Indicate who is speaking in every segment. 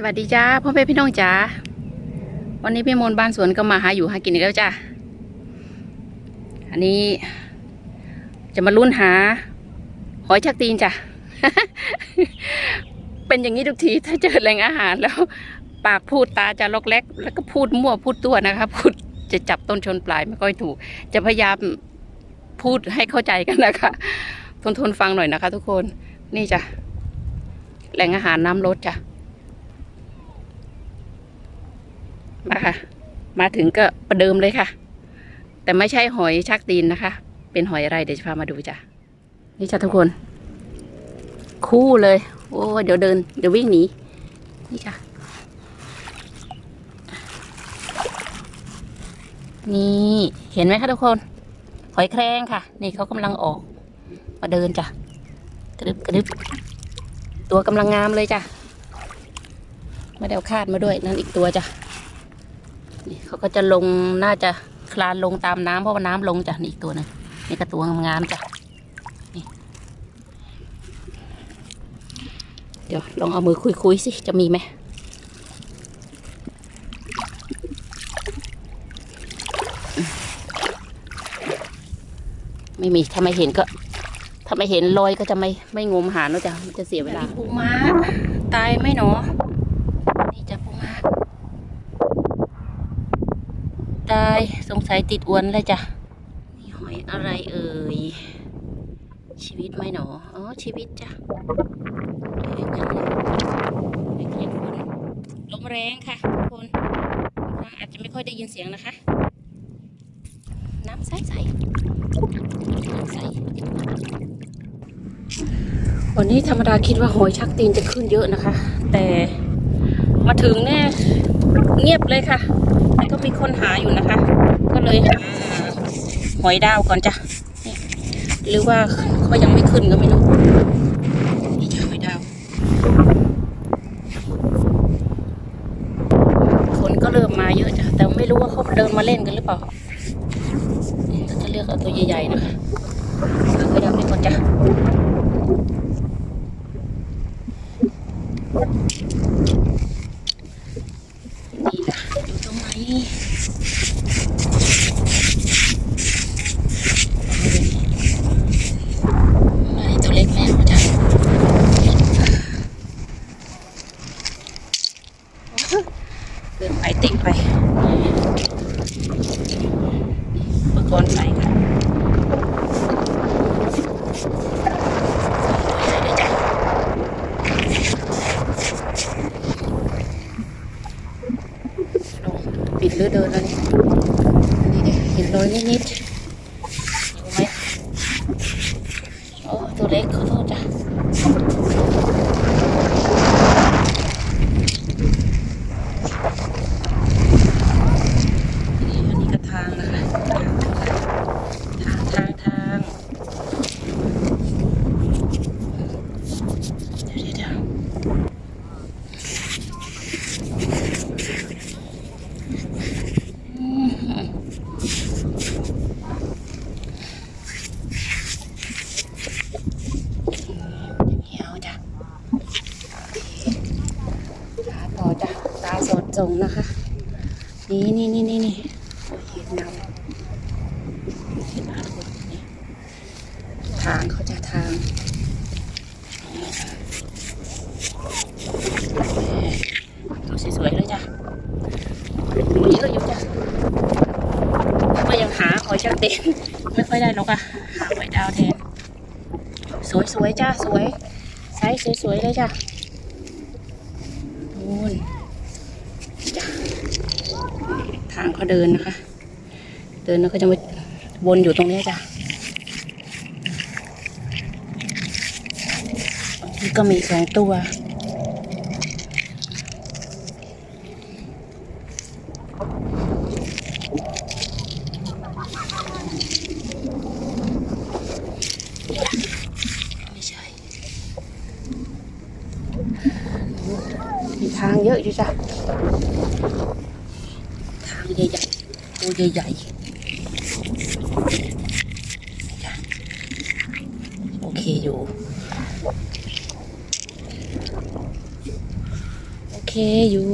Speaker 1: สวัสดีจ้าพ่อแม่พี่น้องจ้าวันนี้พี่มนบ้านสวนก็มาหาอยู่หากินอีกแล้วจ้าอันนี้จะมาลุ้นหา หอยชักตีนจ้ะ เป็นอย่างนี้ทุกทีถ้าเจอแหล่งอาหารแล้ว ปากพูดตาจะล็อกแลกแล้วก็พูดมั่วพูดตัวนะคะพูดจะจับต้นชนปลายไม่ค่อยถูก จะพยายามพูดให้เข้าใจกันนะคะ ทนทนฟังหน่อยนะคะ ทุกคนนี่จ้ะแหล่งอาหารน้ำลดจ้ะ มาค่ะมาถึงก็ประเดิมเลยค่ะ แต่ไม่ใช่หอยชักตีนนะคะ เป็นหอยอะไรเดี๋ยวจะพามาดูจ้ะนี่จ้ะทุกคน คู่เลย โอ้เดี๋ยวเดิน เดี๋ยววิ่งหนีนี่ค่ะนี่เห็นไหมคะทุกคน หอยแครงค่ะ นี่เขากำลังออก มาเดินจ้ะกระดึบกระดึบตัวกำลังงามเลยจ้ะม่ได้เอาคาดมาด้วยนั่นอีกตัวจ้ะ นี่เขาก็จะลงน่าจะคลานลงตามน้ำเพราะว่าน้ำลงจ้ะนี่อีกตัวหนึงนี่ก็ตัวงามๆจ้ะนี่เดี๋ยวลองเอามือคุยๆสิจะมีไหมไม่มีถ้าไม่เห็นก็ ถ้าไม่เห็นรอยก็จะไม่ไม่งมหาเนอะจ้ะมันจะเสียเวลาปูม้าตายไหมหนอนี่จ้ะปูม้า ตาย สงสัยติดอวนเลยจ้ะ นี่หอยอะไรเอ่ย ชีวิตไหมหนอ อ๋อ ชีวิตจ้ะเล็กๆลมแรงค่ะทุกคนอาจจะไม่ค่อยได้ยินเสียงนะคะ น้ำใสใสใสวันนี้ธรรมดาคิดว่าหอยชักตีนจะขึ้นเยอะนะคะ แต่มาถึงเนี่ยเงียบเลยค่ะ แต่ก็มีคนหาอยู่นะคะ ก็เลยหาหอยดาวก่อนจ้ะหรือว่าเขายังไม่ขึ้นก็ไม่รู้นี่จะหอยดาวคนก็เริ่มมาเยอะจ้ะแต่ไม่รู้ว่าเขาเดินมาเล่นกันหรือเปล่าก็จะเลือกเอาตัวใหญ่ๆนะคะเอาหอยดาวนี่ก่อนจ้ะ นี่ค่ะอยู่ตรงไหน ไอ้ตัวเล็กแม่เขาจ้ะเกินไปติ่งไปอุปกรณ์ไปค่ะเดี๋ยวจ้ะลงปิดหรือเดินแล้วเนี่ยนี่เด็เห็ นิดดูไหมโอ้ตัวเล็กขอโทษจ้ะนี่อันนี้ก็ทางนะคะ ทางทางทางเดี๋ยวเดี๋ยวเดี๋ยวอืม เหี่ยวจ้ะขาต่อจ้ะตา ส่งนะคะ นี่นี่นี่นี่นี่โอ้ยเห็นเงาเห็นหน้าคนนี่ทางเขาจะทางดูสวยๆเลยจ้ะนี่ก็อยู่จ้ะก็ยังหาหอยชักเต็นไม่ค่อยได้หรอกอะหาหอยดาวแทนสวยๆจ้าสวยไซส์สวยๆเลยจ้ะนู่น จ้ะทางเขาเดินนะคะ เดินแล้วก็จะมาวนอยู่ตรงนี้จ้ะนี่ก็มีสองตัวไม่ใช่ ทางเยอะอยู่จ้ะ ทางใหญ่ๆตัวใหญ่ๆ โอเคอยู่ โอเคอยู่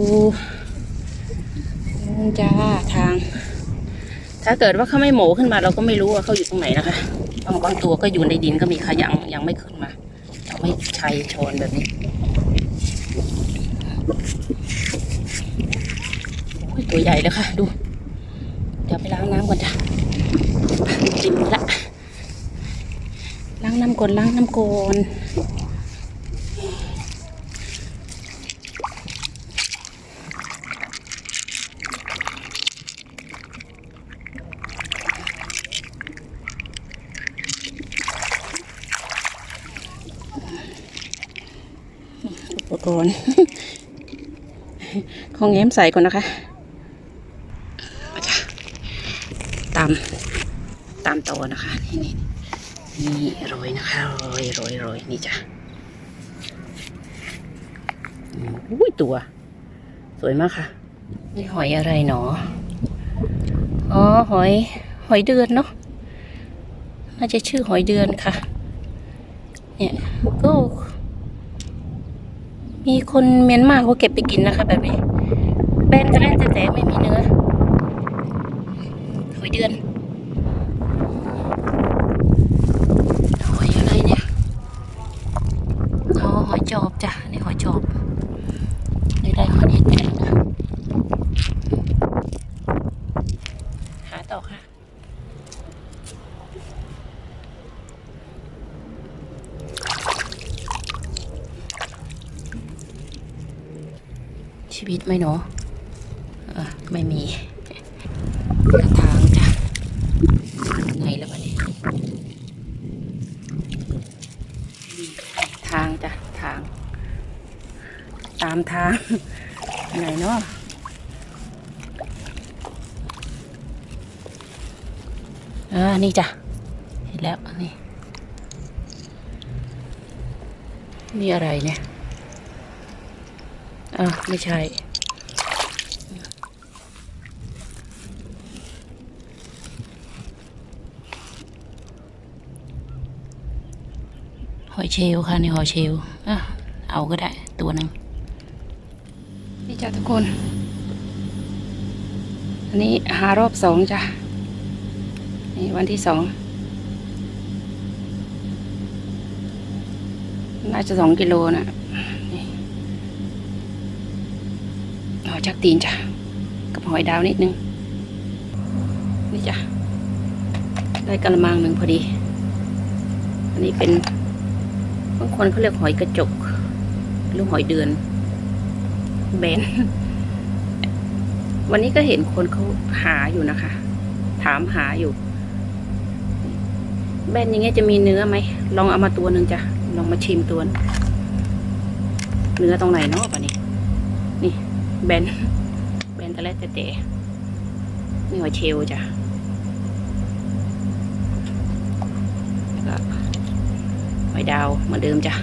Speaker 1: จ้าทาง ถ้าเกิดว่าเขาไม่โหมขึ้นมาเราก็ไม่รู้ว่าเขาอยู่ตรงไหนนะคะ บางบางตัวก็อยู่ในดินก็มีค่ะยังยังไม่ขึ้นมายังไม่ใช้ชนแบบนี้ ตัวใหญ่เลยค่ะ ดู เดี๋ยวไปล้างน้ำก่อนจ้ะติมละ ล้างน้ำก่อนล้างน้ำก่อนอุปกรณ์ ของแง้มใส่ก่อนนะคะมาจ้ะตามตามต่อนะคะ นี่นี่นี่โรยนะคะโรยโรยโรยนี่จ้ะอุ้ยตัว สวยมากค่ะ นี่หอยอะไรหนอ อ๋อหอย หอยเดือนเนาะน่าจะชื่อหอยเดือนค่ะ เนี่ยก็ มีคนเมียนมาเขาเก็บไปกินนะคะ แบบนี้แบนกระแดนแต่ไม่มีเนื้อหอยเดือน หอยอะไรเนี่ย อ๋อ หอยจอบจ้ะ นี่หอยจอบนี่ได้หอยนิดนึงนะ หาต่อค่ะ ชีวิตไหมหนูเออไม่มีกระทางจ้ะไงแล้ววะเนี่ยทางจ้ะทาง ตามทางไหนเนาะอ่านี่จ้ะเห็นแล้วนี่นี่อะไรเนี่ย อ่าไม่ใช่ หอยเชลลค่ะนี่หอยเชลลอะเอาก็ได้ตัวหนึ่งนี่จ้ะทุกคน อันนี้หารอบสองจ้ะ นี่วันที่สอง น่าจะสองกิโลนะนี่ จากตีนจ้ะกับหอยดาวนิดนึง นี่จ้ะ ได้กระมังหนึ่งพอดี อันนี้เป็นบางคนเขาเรียกหอยกระจก หรือหอยเดือนแบนวันนี้ก็เห็นคนเขาหาอยู่นะคะ ถามหาอยู่ แบนอย่างเงี้ยจะมีเนื้อไหม ลองเอามาตัวหนึ่งจ้ะ ลองมาชิมตัว เนื้อตรงไหนเนาะป่ะนี่นี่ แบน แบนแต่แรกแต่แต่นี่ว่าเชลจ้ะแล้วก็หอยดาวเหมือนเดิมจ้ะ